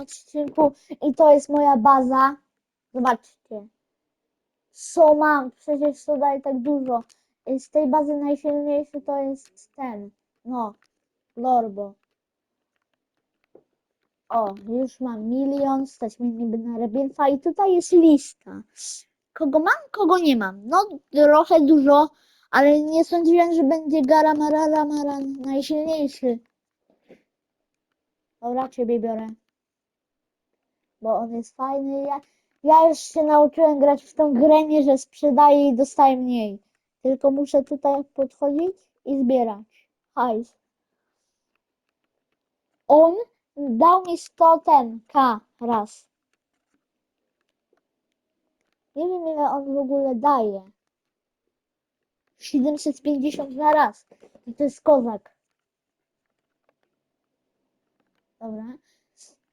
odcinku i to jest moja baza. Zobaczcie. Co mam? Przecież to daje tak dużo. Z tej bazy najsilniejszy to jest ten. No, Lorbo. O, już mam milion, stać mnie niby na Rebirfa i tutaj jest lista. Kogo mam, kogo nie mam. No, trochę dużo, ale nie sądziłem, że będzie Garamararamaran najsilniejszy. Dobra, ciebie biorę. Bo on jest fajny. Ja, ja już się nauczyłem grać w tą grę, że sprzedaję i dostaję mniej. Tylko muszę tutaj podchodzić i zbierać hajs. On dał mi 100 ten K raz. Nie wiem ile on w ogóle daje. 750 na raz. I to jest kozak. Dobra.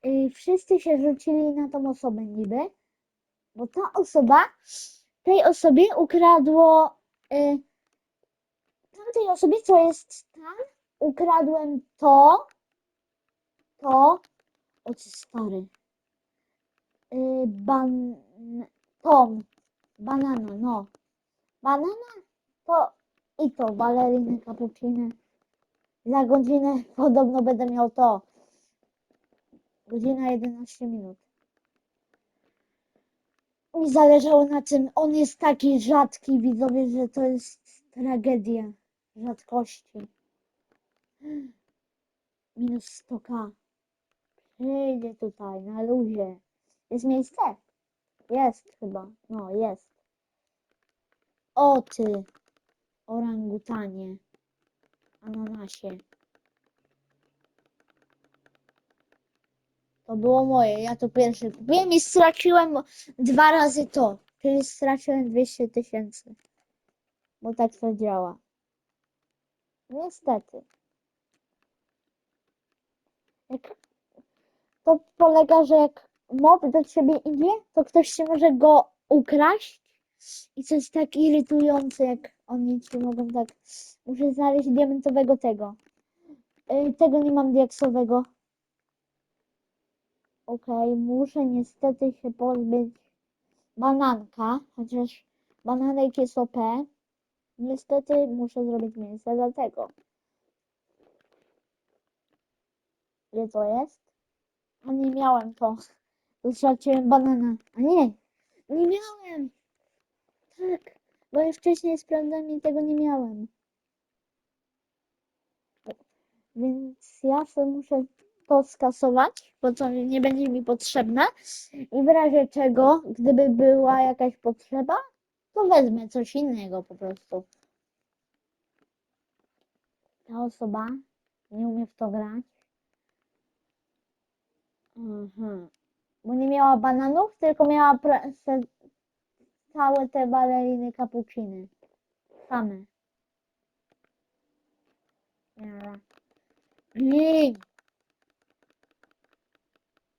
Y, wszyscy się rzucili na tą osobę niby, bo ta osoba, tej osobie ukradło, y, tamtej osobie, co jest tam, ukradłem to, to, o ty stary, y, ban, tom, banana, no, banana, to i to, baleriny, cappuccino, za godzinę podobno będę miał to, Godzina 11 minut. Mi zależało na tym. On jest taki rzadki, widzowie, że to jest tragedia rzadkości. Minus 100k. Przyjdzie tutaj, na luzie. Jest miejsce? Jest chyba. No, jest. O ty, orangutanie, ananasie. To było moje, ja to pierwszy kupiłem i straciłem dwa razy to, czyli straciłem 200 tysięcy. Bo tak to działa. Niestety. Jak to polega, że jak mob do ciebie idzie, to ktoś się może go ukraść i jest tak irytujące, jak oni ci mogą tak... Muszę znaleźć diamentowego tego. Yy, tego nie mam diaksowego. Okej, muszę niestety się pozbyć bananka, chociaż bananek jest OP. Niestety muszę zrobić miejsce dla tego. Gdzie to jest? A nie miałem to. Straciłem banana. A nie, nie miałem. Tak, bo ja wcześniej sprawdzałem i tego nie miałem. Więc ja sobie muszę to skasować, bo to nie będzie mi potrzebne. I w razie czego, gdyby była jakaś potrzeba, to wezmę coś innego po prostu. Ta osoba nie umie w to grać. Aha. Bo nie miała bananów, tylko miała całe te baleriny cappucciny. Same. Miała. Lin!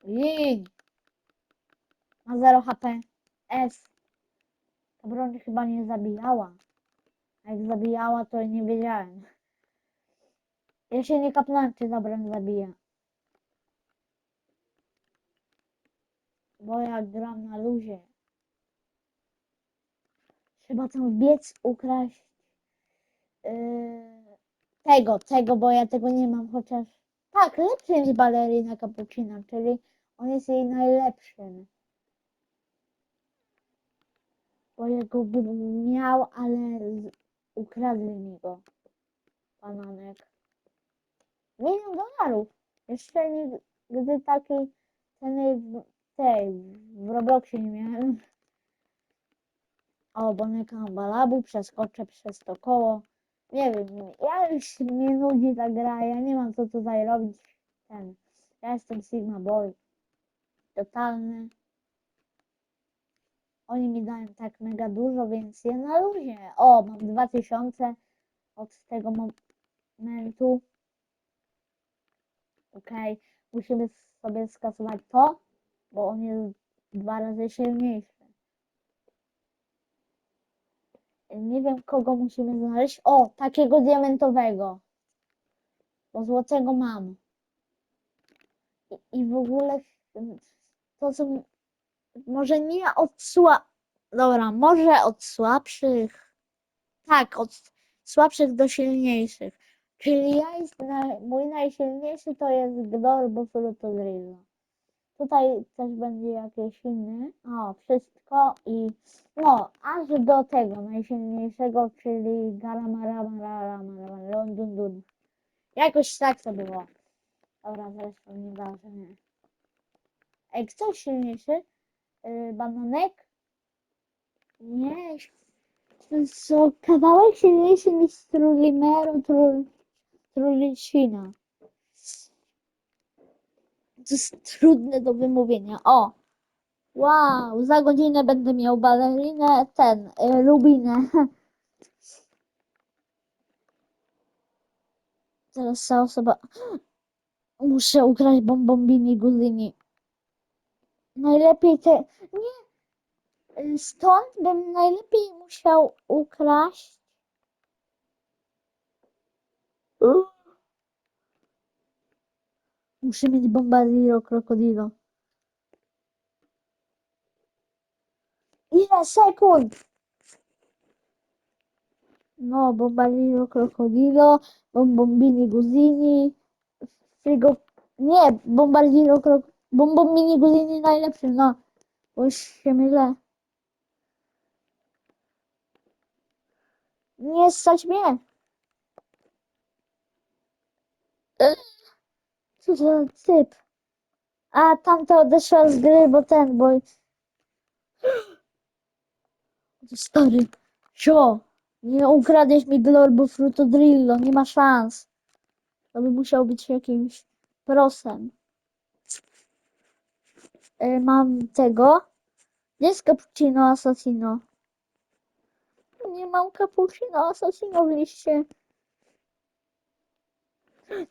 Lin! Ma 0 HP. S. Ta broń chyba nie zabijała. A jak zabijała, to nie wiedziałem. Ja się nie kapnąłem, czy ta broń zabija. Bo ja gram na luzie. Trzeba tam wbiec, ukraść yy, tego, tego, bo ja tego nie mam, chociaż tak, lepszy jest balerina cappuccina, czyli on jest jej najlepszym. Bo ja go bym miał, ale ukradli mi go. Bananek. Milion dolarów. Jeszcze nigdy takiej ceny w tej, w Robloxie nie miałem. O, Boneka Balabu, przeskoczę przez to koło. Nie wiem, ja już mnie nudzi ta gra, ja nie mam co tutaj robić. Ten, ja jestem Sigma Boy. Totalny. Oni mi dają tak mega dużo, więc ja na luzie. O, mam 2000 od tego momentu. Okej, musimy sobie skasować to, bo on jest dwa razy silniejszy. Nie wiem, kogo musimy znaleźć. O, takiego diamentowego. Bo złotego mam. I, i w ogóle to są może nie od sła... Dobra, może od słabszych. Tak, od słabszych do silniejszych. Czyli ja jest na, mój najsilniejszy to jest Glorbo Frutodrillo. Tutaj też będzie jakieś inny. O, wszystko i no, aż do tego najsilniejszego, czyli Galamaramarama Londundun. Jakoś tak to było. Dobra, zresztą nieważne. Ej, kto silniejszy? Yy, bananek? Nie. Są kawałek silniejszy niż Trulimeru Trul. To jest trudne do wymówienia. O! Wow, za godzinę będę miał balerinę, ten, y, lubinę. Teraz ta osoba... Muszę ukraść bombombini guzini. Najlepiej te... Nie! Stąd bym najlepiej musiał ukraść... Muszę mieć bombardiro krokodilo. Ile sekund? No, bombardiro krokodilo, bombombini guzini, frigo... Nie, bombardiro krok... Bombombini guzini najlepszy, no. Bo się mylę. Nie stać mnie. Co za typ? A tamta odeszła z gry, bo ten, bo... Stary, sio, nie ukradłeś mi Glorbo Frutodrillo, nie ma szans. To by musiał być jakimś prosem. E, mam tego. Gdzie jest cappuccino assassino? Nie mam cappuccino assassino w liście.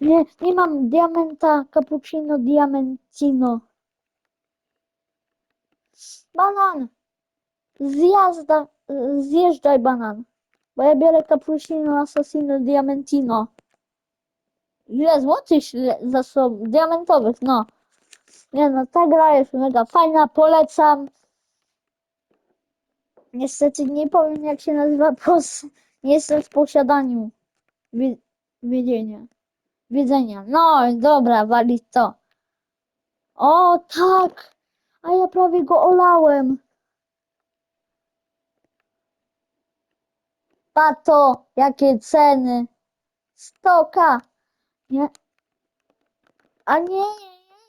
Nie, nie mam diamenta cappuccino diamentino. Banan! Zjazda, zjeżdżaj banan. Bo ja biorę cappuccino assassino diamentino. Ile złotych zasobów diamentowych, no. Nie no, ta gra jest mega fajna, polecam. Niestety nie powiem jak się nazywa, bo nie jestem w posiadaniu wi- wiedzenia. Wiedzenia. No dobra, walić to. O tak! A ja prawie go olałem. Pato, jakie ceny. Stoka. Nie. A nie,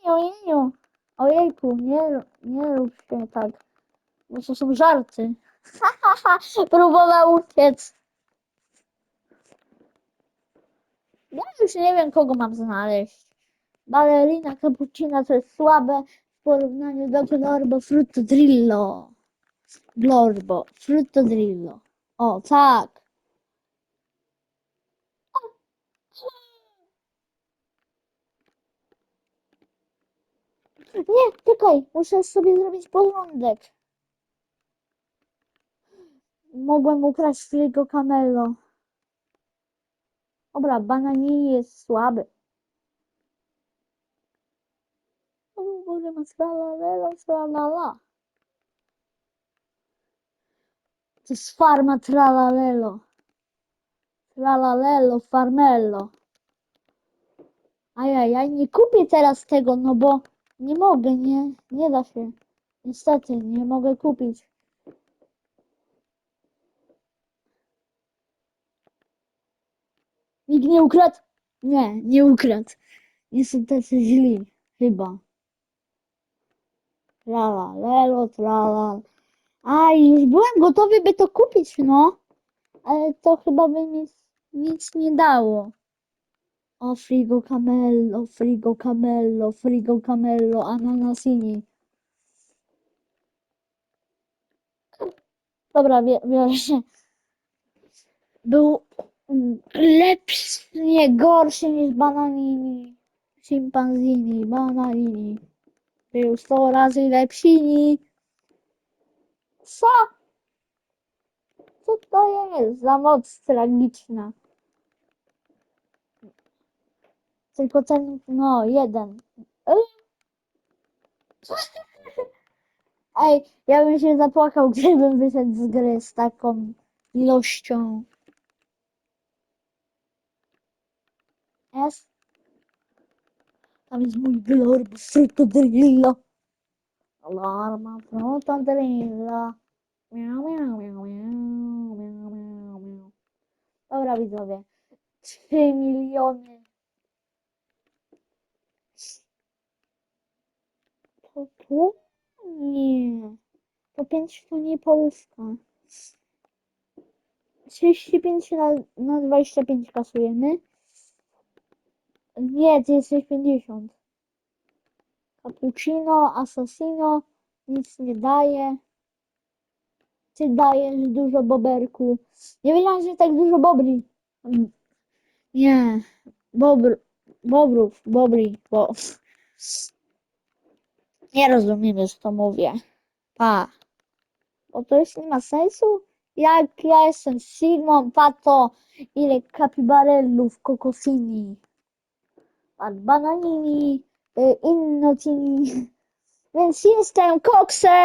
ojeju. Ojejku, nie, nie rób się tak. Bo to są żarty. Próbował uciec. Ja już nie wiem, kogo mam znaleźć. Ballerina cappuccina to jest słabe w porównaniu do Glorbo Fruttodrillo. Glorbo Fruttodrillo. O, tak. Nie, czekaj, muszę sobie zrobić porządek. Mogłem ukraść Frigo Camello. Dobra, bananini jest słaby. O Boże, ma tralalelo, tralala. To jest farma tralalelo. Tralalelo, farmello. Ajajaj, nie kupię teraz tego, no bo nie mogę, nie, nie da się. Niestety, nie mogę kupić. Nikt nie ukradł? Nie, nie ukradł. Nie są tacy źli, chyba. Trala, lelo, trala. A, już byłem gotowy, by to kupić, no. Ale to chyba by mi nic nie dało. O, frigo camello, frigo camello, frigo camello, ananasini. Dobra, biorę się. Był lepszy, nie gorszy niż bananini. Chimpanzini, bananini. Był 100 razy lepsi. Co? Co to jest za moc tragiczna? Tylko ten, no, jeden. Ej, ja bym się zapłakał, gdybym wyszedł z gry z taką ilością. Jest? Tam jest mój glorb frutodrilla. Alarma frutodrilla. Miau, miau, miau, miau, miau, miau, miau. Dobra widzowie. 3 miliony. To tu? Nie. To 5 to nie połówka. 35 na, na 25 kasujemy. Nie, ty jesteś 50. Cappuccino, assassino, nic nie daje. Ty dajesz dużo boberku. Nie wiedziałam, że tak dużo bobri. Nie, bobr, bobrów, bobri, bo... Nie rozumiemy, co mówię. Pa. Bo to już nie ma sensu. Jak ja jestem Sigmą, pato, ile kapibarellów, kokosini, bananini, y, innocini. Więc jestem koksem.